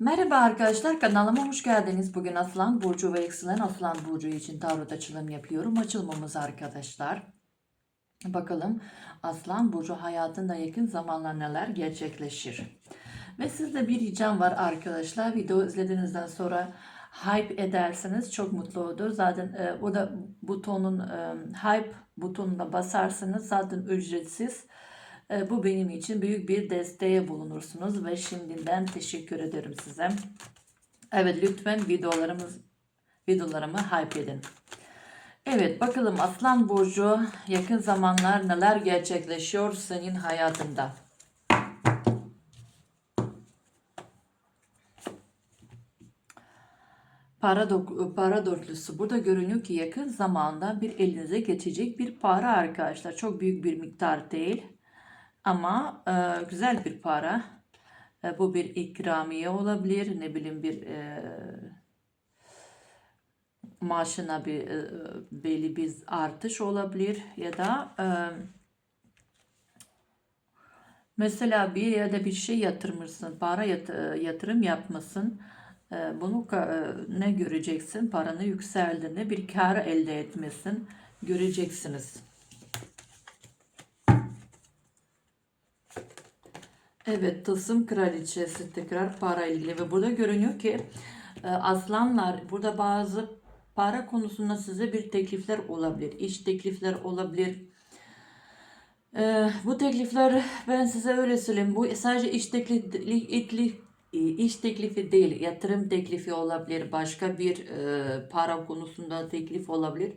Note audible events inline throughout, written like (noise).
Merhaba arkadaşlar kanalıma hoş geldiniz. Bugün Aslan Burcu ve Yükselen Aslan Burcu için tarot açılım yapıyorum. Açılmamız arkadaşlar. Bakalım Aslan Burcu hayatında yakın zamanlar neler gerçekleşir. Ve sizde bir ricam var arkadaşlar. Video izlediğinizden sonra hype ederseniz çok mutlu olur. Zaten e, o da butonun e, hype butonuna basarsanız zaten ücretsiz. E, Bu benim için büyük bir desteğe bulunursunuz ve şimdiden teşekkür ederim size. Evet lütfen videolarımız videolarımı hype edin. Evet bakalım Aslan Burcu yakın zamanlar neler gerçekleşiyor senin hayatında? Para, dok- para dörtlüsü burada görünüyor ki yakın zamanda bir elinize geçecek bir para arkadaşlar. Çok büyük bir miktar değil. Ama e, güzel bir para. E, bu bir ikramiye olabilir. Ne bileyim bir e, maaşına bir e, belli bir artış olabilir. Ya da e, mesela bir yerde bir şey yatırmışsın. Para yat- e, yatırım yapmasın. E, bunu e, ne göreceksin? Paranı yükseldiğini bir kar elde etmesin. Göreceksiniz. Evet, tılsım kraliçesi tekrar para ilgili ve burada görünüyor ki e, aslanlar burada bazı para konusunda size bir teklifler olabilir, iş teklifler olabilir. E, bu teklifler ben size öyle söyleyeyim. Bu sadece iş teklifi, iş teklifi değil, yatırım teklifi olabilir, başka bir e, para konusunda teklif olabilir.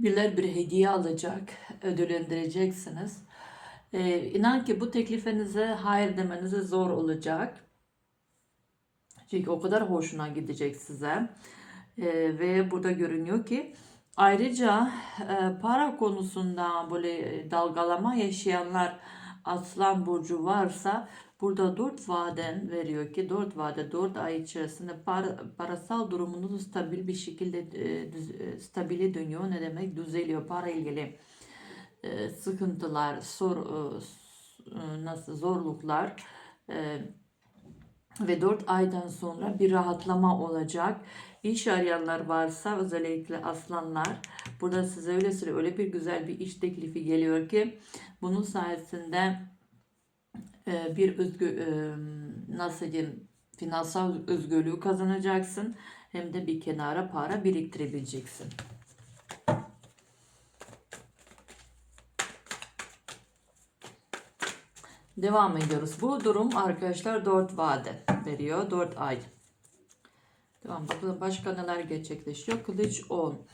Birileri bir hediye alacak, ödüllendireceksiniz. Ee, inan ki bu teklifinize hayır demenize zor olacak. Çünkü o kadar hoşuna gidecek size. Ee, ve burada görünüyor ki ayrıca e, para konusunda böyle dalgalama yaşayanlar Aslan Burcu varsa burada 4 vaden veriyor ki 4 vade 4 ay içerisinde para, parasal durumunuz stabil bir şekilde e, düz, e, stabile dönüyor. Ne demek? Düzeliyor para ilgili e, sıkıntılar, sor, e, s- nasıl zorluklar e, ve 4 aydan sonra bir rahatlama olacak. İş arayanlar varsa özellikle aslanlar burada size öyle süre öyle bir güzel bir iş teklifi geliyor ki bunun sayesinde e, bir özgü e, nasıl diyeyim finansal özgürlüğü kazanacaksın hem de bir kenara para biriktirebileceksin. Devam ediyoruz. Bu durum arkadaşlar 4 vade veriyor. 4 ay. Tamam bakalım başka neler gerçekleşiyor. Kılıç 10.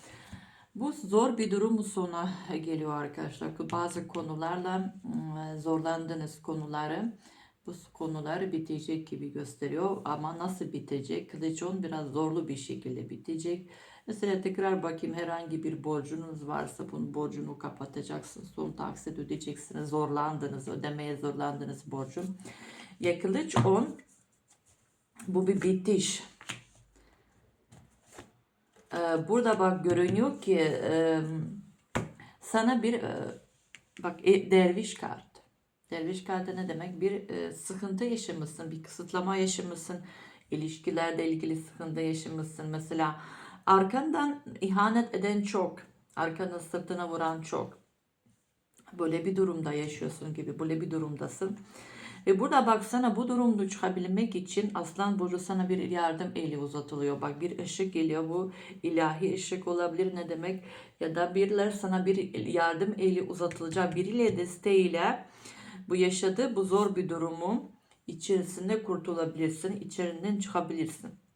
Bu zor bir durum sona geliyor arkadaşlar. Bazı konularla ım, zorlandığınız konuları bu konuları bitecek gibi gösteriyor ama nasıl bitecek? Kılıç 10 biraz zorlu bir şekilde bitecek. Mesela tekrar bakayım herhangi bir borcunuz varsa bunun borcunu kapatacaksınız. Son taksit ödeyeceksiniz. Zorlandınız, ödemeye zorlandınız borcun. Ya kılıç 10 bu bir bitiş. Ee, Burada bak görünüyor ki e, sana bir e, bak e, derviş kart. Derviş kartı ne demek? Bir e, sıkıntı yaşamışsın, bir kısıtlama yaşamışsın, ilişkilerde ilgili sıkıntı yaşamışsın. Mesela arkandan ihanet eden çok, arkanı sırtına vuran çok. Böyle bir durumda yaşıyorsun gibi, böyle bir durumdasın. Ve burada baksana bu durumda çıkabilmek için Aslan Burcu sana bir yardım eli uzatılıyor. Bak bir ışık geliyor bu ilahi ışık olabilir ne demek? Ya da birileri sana bir yardım eli uzatılacak biriyle desteğiyle bu yaşadığı bu zor bir durumun içerisinde kurtulabilirsin, içerinden çıkabilirsin.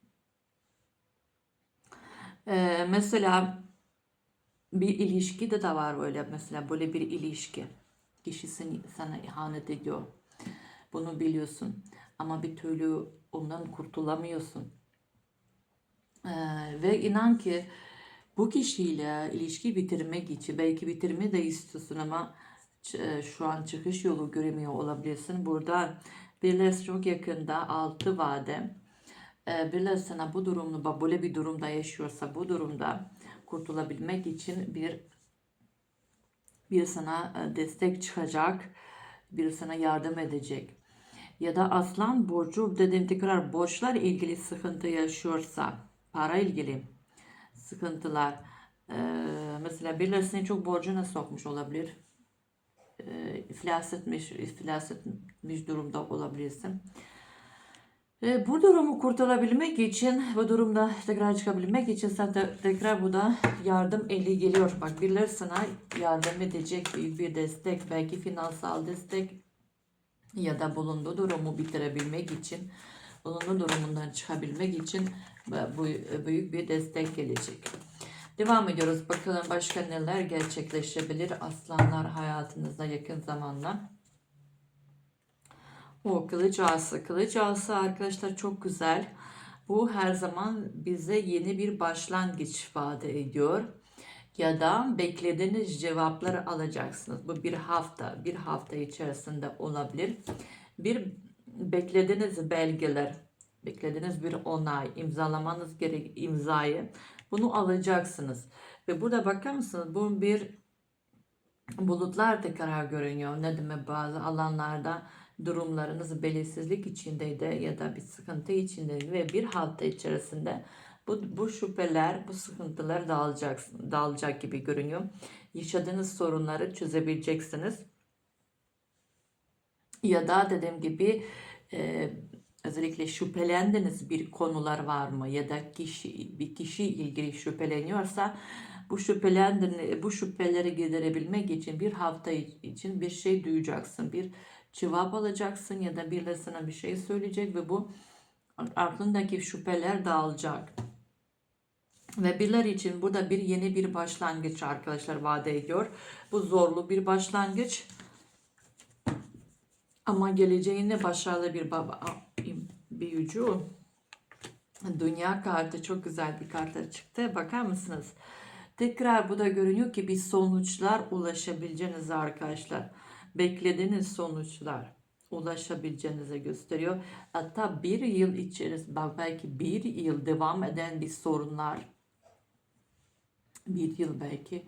Ee, mesela bir ilişkide de var böyle mesela böyle bir ilişki. Kişi seni, sana ihanet ediyor. Bunu biliyorsun. Ama bir türlü ondan kurtulamıyorsun. Ee, ve inan ki bu kişiyle ilişki bitirmek için belki bitirme de istiyorsun ama e, şu an çıkış yolu göremiyor olabilirsin. Burada birileri çok yakında altı vade birileri sana bu durumda böyle bir durumda yaşıyorsa bu durumda kurtulabilmek için bir bir sana e, destek çıkacak, bir sana yardım edecek. ya da aslan burcu dediğim tekrar borçlar ilgili sıkıntı yaşıyorsa para ilgili sıkıntılar e, mesela birileri çok borcuna sokmuş olabilir e, iflas etmiş iflas etmiş durumda olabilirsin bu durumu kurtarabilmek için, bu durumda tekrar çıkabilmek için sen de tekrar bu da yardım eli geliyor. Bak birileri sana yardım edecek büyük bir destek, belki finansal destek ya da bulunduğu durumu bitirebilmek için, bulunduğu durumundan çıkabilmek için bu büyük bir destek gelecek. Devam ediyoruz. Bakalım başka neler gerçekleşebilir aslanlar hayatınızda yakın zamanda. O kılıç ağası. Kılıç ağası arkadaşlar çok güzel. Bu her zaman bize yeni bir başlangıç vaat ediyor. Ya da beklediğiniz cevapları alacaksınız. Bu bir hafta, bir hafta içerisinde olabilir. Bir beklediğiniz belgeler, beklediğiniz bir onay, imzalamanız gerek imzayı bunu alacaksınız. Ve burada bakar mısınız? Bu bir bulutlar tekrar görünüyor. Ne demek bazı alanlarda durumlarınız belirsizlik içindeydi ya da bir sıkıntı içindeydi ve bir hafta içerisinde bu, bu şüpheler, bu sıkıntılar dağılacak, dağılacak gibi görünüyor. Yaşadığınız sorunları çözebileceksiniz. Ya da dediğim gibi e, özellikle şüphelendiğiniz bir konular var mı ya da kişi bir kişi ilgili şüpheleniyorsa bu şüphelendiğini bu şüpheleri giderebilmek için bir hafta için bir şey duyacaksın. Bir cevap alacaksın ya da birileri sana bir şey söyleyecek ve bu aklındaki şüpheler dağılacak. Ve birileri için burada bir yeni bir başlangıç arkadaşlar vaat ediyor. Bu zorlu bir başlangıç. Ama geleceğinde başarılı bir baba büyücü. Dünya kartı çok güzel bir kartlar çıktı. Bakar mısınız? Tekrar bu da görünüyor ki bir sonuçlar ulaşabileceğiniz arkadaşlar beklediğiniz sonuçlar ulaşabileceğinize gösteriyor. Hatta bir yıl içerisinde belki bir yıl devam eden bir sorunlar bir yıl belki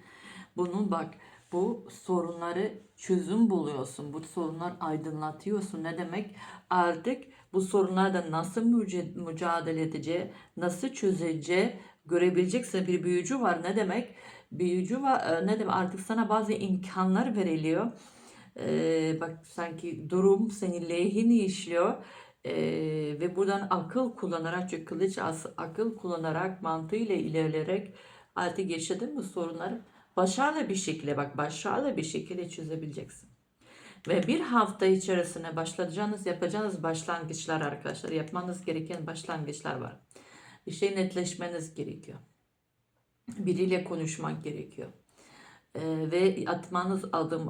bunun bak bu sorunları çözüm buluyorsun. Bu sorunlar aydınlatıyorsun. Ne demek? Artık bu sorunlarda nasıl mücadele edeceği, nasıl çözeceği görebileceksin. Bir büyücü var. Ne demek? Büyücü var. Ne demek? Artık sana bazı imkanlar veriliyor e, bak sanki durum senin lehine işliyor. E, ve buradan akıl kullanarak çünkü kılıç as, akıl kullanarak mantığıyla ilerleyerek artık yaşadığın bu sorunları başarılı bir şekilde bak başarılı bir şekilde çözebileceksin. Ve bir hafta içerisinde başlayacağınız, yapacağınız başlangıçlar arkadaşlar, yapmanız gereken başlangıçlar var. Bir şey netleşmeniz gerekiyor. Biriyle konuşmak gerekiyor. Ee, ve atmanız adım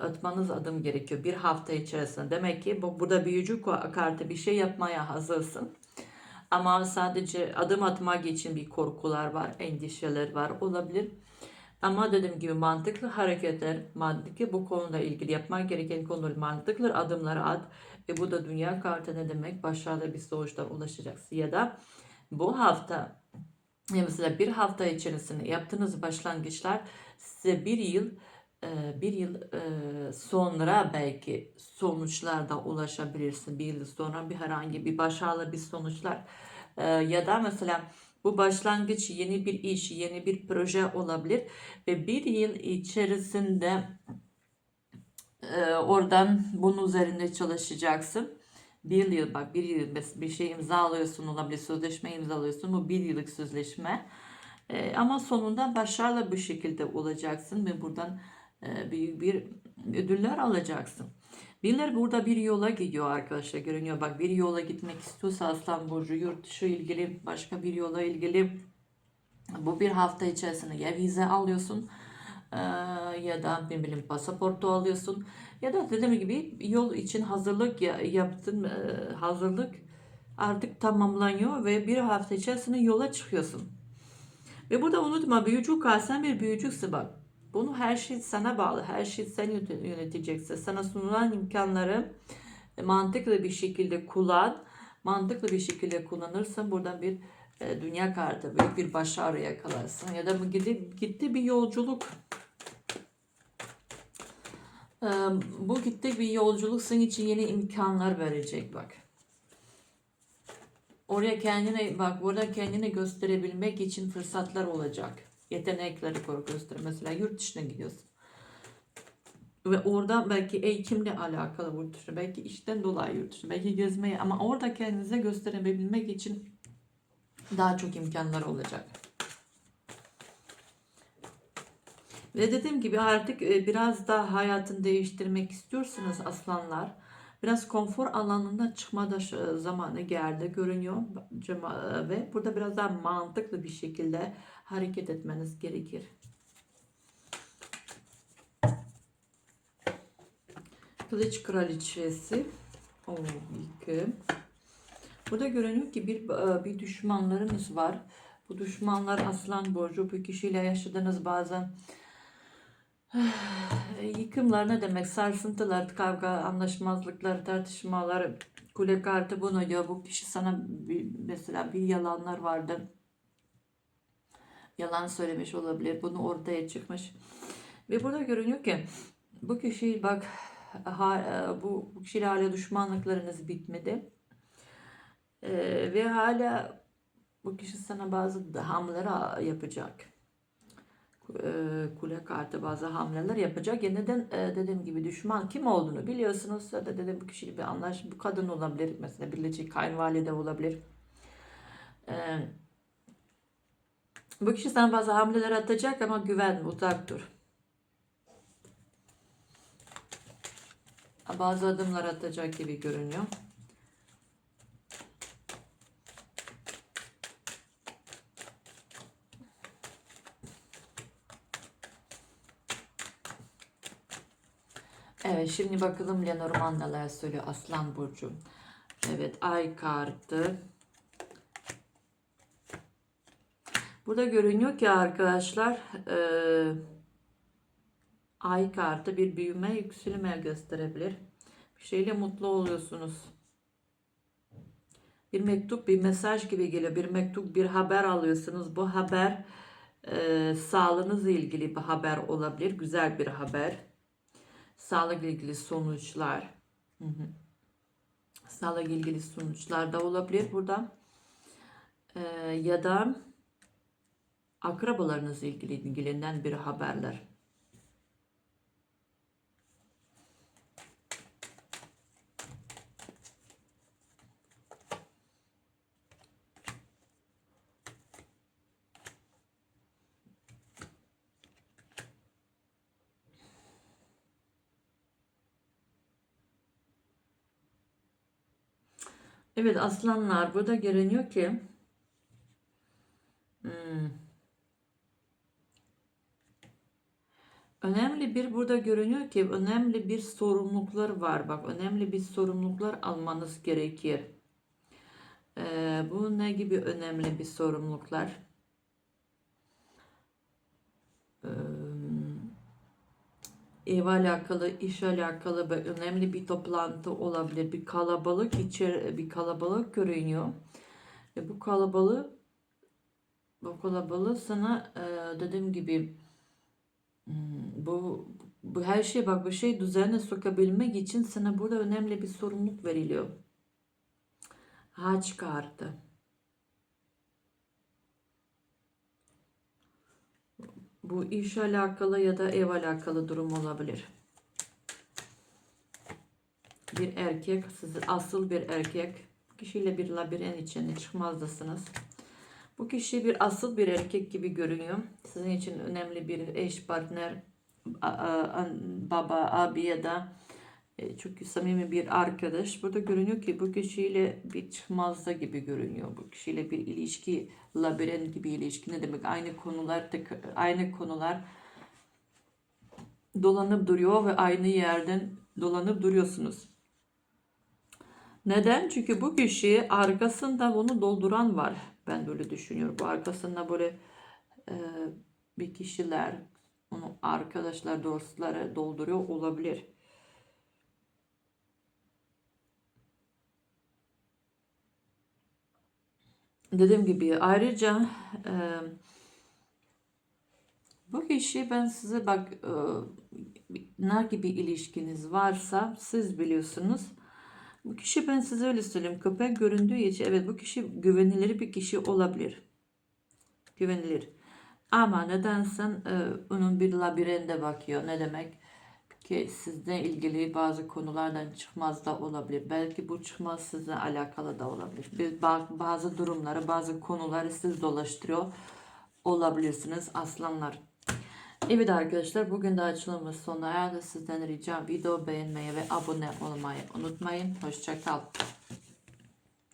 atmanız adım gerekiyor bir hafta içerisinde. Demek ki bu burada büyücü kartı bir şey yapmaya hazırsın. Ama sadece adım atmak için bir korkular var, endişeler var olabilir. Ama dediğim gibi mantıklı hareketler, mantıklı bu konuda ilgili yapmak gereken konular mantıklı adımları at. Ve bu da dünya kartı ne demek? Başarılı bir sonuçlar ulaşacaksın. Ya da bu hafta mesela bir hafta içerisinde yaptığınız başlangıçlar size bir yıl e, bir yıl e, sonra belki sonuçlarda ulaşabilirsin. Bir yıl sonra bir herhangi bir başarılı bir sonuçlar e, ya da mesela bu başlangıç yeni bir iş, yeni bir proje olabilir ve bir yıl içerisinde oradan bunun üzerinde çalışacaksın. Bir yıl bak bir yıl bir şey imzalıyorsun olabilir, sözleşme imzalıyorsun. Bu bir yıllık sözleşme e, ama sonunda başarılı bir şekilde olacaksın ve buradan e, büyük bir ödüller alacaksın. Birileri burada bir yola gidiyor arkadaşlar görünüyor. Bak bir yola gitmek istiyorsa Aslan Burcu yurt dışı ilgili başka bir yola ilgili bu bir hafta içerisinde ya vize alıyorsun e, ya da ne bileyim pasaportu alıyorsun ya da dediğim gibi yol için hazırlık yaptın e, hazırlık artık tamamlanıyor ve bir hafta içerisinde yola çıkıyorsun. Ve burada unutma büyücü kalsan bir büyücüsün bak. Bunu her şey sana bağlı. Her şey sen yöneteceksin. Sana sunulan imkanları mantıklı bir şekilde kullan. Mantıklı bir şekilde kullanırsan buradan bir e, dünya kartı, büyük bir başarı yakalarsın. Ya da bu gitti, gitti bir yolculuk. Ee, Bu gittik bir yolculuk senin için yeni imkanlar verecek bak. Oraya kendine bak burada kendini gösterebilmek için fırsatlar olacak. Yetenekleri koru göster. Mesela yurt dışına gidiyorsun. Ve orada belki eğitimle alakalı yurt dışı, belki işten dolayı yurt dışı, belki gezmeye ama orada kendinize gösterebilmek için daha çok imkanlar olacak. Ve dediğim gibi artık e, biraz da hayatını değiştirmek istiyorsunuz aslanlar. Biraz konfor alanından çıkmada şu- zamanı geldi görünüyor ve burada biraz daha mantıklı bir şekilde hareket etmeniz gerekir. Kılıç kraliçesi. O iki. Burada görünüyor ki bir bir düşmanlarınız var. Bu düşmanlar aslan burcu. Bu kişiyle yaşadığınız bazen (sighs) yıkımlar ne demek? Sarsıntılar, kavga, anlaşmazlıklar, tartışmalar, kule kartı bunu diyor. Bu kişi sana bir, mesela bir yalanlar vardı. Yalan söylemiş olabilir. Bunu ortaya çıkmış. Ve burada görünüyor ki bu kişi bak ha, bu, bu kişiyle hala düşmanlıklarınız bitmedi. Ee, ve hala bu kişi sana bazı hamleler yapacak. Ee, kule kartı bazı hamleler yapacak. Ya neden e, dediğim gibi düşman kim olduğunu biliyorsunuz. Ya da dedim bu kişiyle bir anlaş, bu kadın olabilir. Mesela birleşik kayınvalide olabilir. Ee, bu kişi sana bazı hamleler atacak ama güvenme, uzak dur. Bazı adımlar atacak gibi görünüyor. Evet şimdi bakalım Lenormand neler söylüyor Aslan Burcu. Evet ay kartı. Burada görünüyor ki arkadaşlar e, ay kartı bir büyüme yükselme gösterebilir. Bir şeyle mutlu oluyorsunuz. Bir mektup bir mesaj gibi geliyor. Bir mektup bir haber alıyorsunuz. Bu haber e, sağlığınızla ilgili bir haber olabilir. Güzel bir haber sağlıkla ilgili sonuçlar. Hı ilgili sonuçlar da olabilir burada. Ee, ya da akrabalarınızla ilgili ilgilenen bir haberler Evet aslanlar burada görünüyor ki hmm, önemli bir burada görünüyor ki önemli bir sorumluluklar var. Bak önemli bir sorumluluklar almanız gerekir. Ee, bu ne gibi önemli bir sorumluluklar? Ev alakalı, iş alakalı ve önemli bir toplantı olabilir. Bir kalabalık içer, bir kalabalık görünüyor. Ve bu kalabalık bu kalabalık sana e, dediğim gibi hmm, bu bu her şey bak bu şey düzene sokabilmek için sana burada önemli bir sorumluluk veriliyor. Haç kartı. Bu iş alakalı ya da ev alakalı durum olabilir. Bir erkek, siz asıl bir erkek kişiyle bir labirent içine çıkmazdasınız. Bu kişi bir asıl bir erkek gibi görünüyor. Sizin için önemli bir eş, partner, baba, abi ya da e, çok samimi bir arkadaş. Burada görünüyor ki bu kişiyle bir çıkmazda gibi görünüyor. Bu kişiyle bir ilişki, labirent gibi ilişki ne demek? Aynı konular, aynı konular dolanıp duruyor ve aynı yerden dolanıp duruyorsunuz. Neden? Çünkü bu kişi arkasında bunu dolduran var. Ben böyle düşünüyorum. Bu arkasında böyle e, bir kişiler, onu arkadaşlar, dostları dolduruyor olabilir. Dediğim gibi ayrıca e, Bu kişi ben size bak e, ne gibi ilişkiniz varsa siz biliyorsunuz. Bu kişi ben size öyle söyleyeyim. Köpek göründüğü için evet bu kişi güvenilir bir kişi olabilir. Güvenilir. Ama nedense e, onun bir labirente bakıyor. Ne demek? Ki sizle ilgili bazı konulardan çıkmaz da olabilir. Belki bu çıkmaz sizle alakalı da olabilir. Bir, ba- bazı durumları, bazı konuları siz dolaştırıyor olabilirsiniz aslanlar. Evet arkadaşlar bugün de açılımımız sona erdi. Sizden ricam video beğenmeyi ve abone olmayı unutmayın. Hoşçakal.